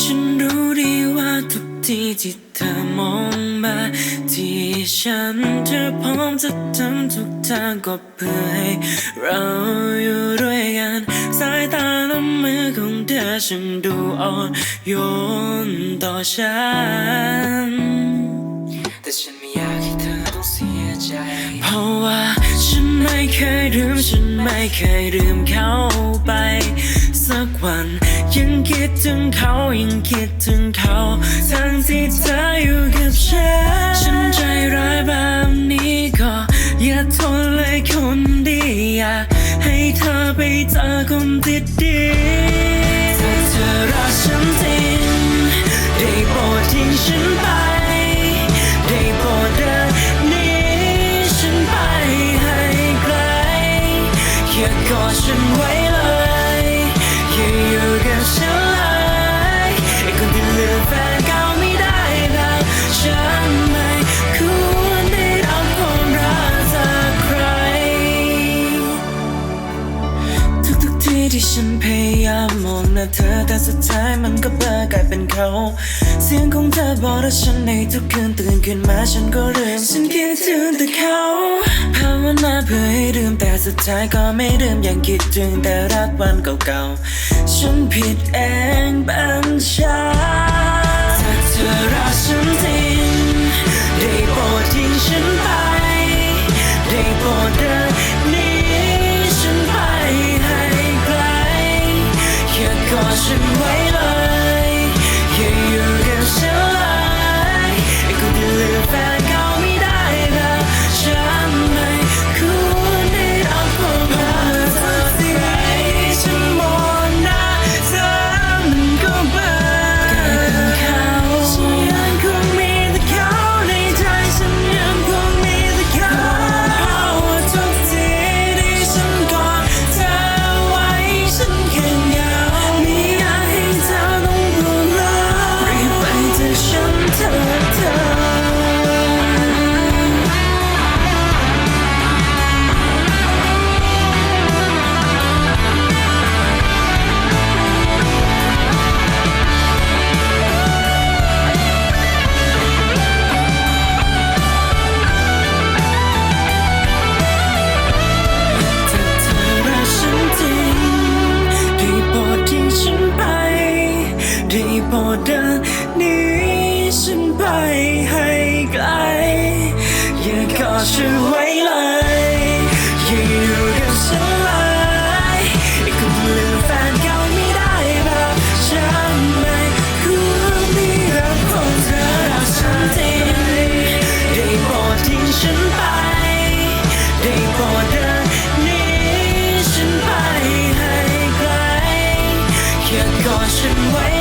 ฉันรู้ดีว่าทุกทีที่เธอมองมาที่ฉันเธอพร้อมจะทำทุกทางก็เพื่อให้เราอยู่ด้วยกัน สายตาและมือของเธอฉันดูอ่อนโยนต่อฉัน แต่ฉันไม่อยากให้เธอต้องเสียใจ เพราะว่าฉันไม่เคยลืม ฉันไม่เคยลืมเขาไป สักวัน คิดถึงเขายังคิดถึงเขาทั้งที่เธออยู่กับฉัน ฉันใจร้ายแบบนี้ก็อย่าทนเลยคนดีอยากให้เธอไปเจอคนที่ดีถ้าเธอรักฉันจริงได้โปรดทิ้งฉันไปได้โปรดเดินหนีฉันไปให้ไกลอย่ากอดฉันไว้ ทุกๆที่ที่ฉันพยายามมองหน้าเธอแต่สุดท้ายมันก็เบลอกลายเป็นเขา เสียงของเธอบอกรักฉันในทุกคืนตื่นขึ้นมาฉันก็ลืมฉันคิดถึงแต่เขาภาวนาเพื่อให้ลืมแต่สุดท้ายก็ไม่ลืมยังคิดถึงแต่รักวันเก่าๆ ฉันผิดเองเป็นชาถ้าเธอรักฉันจริงได้โปรดทิ้งฉัน อย่ ฉันไ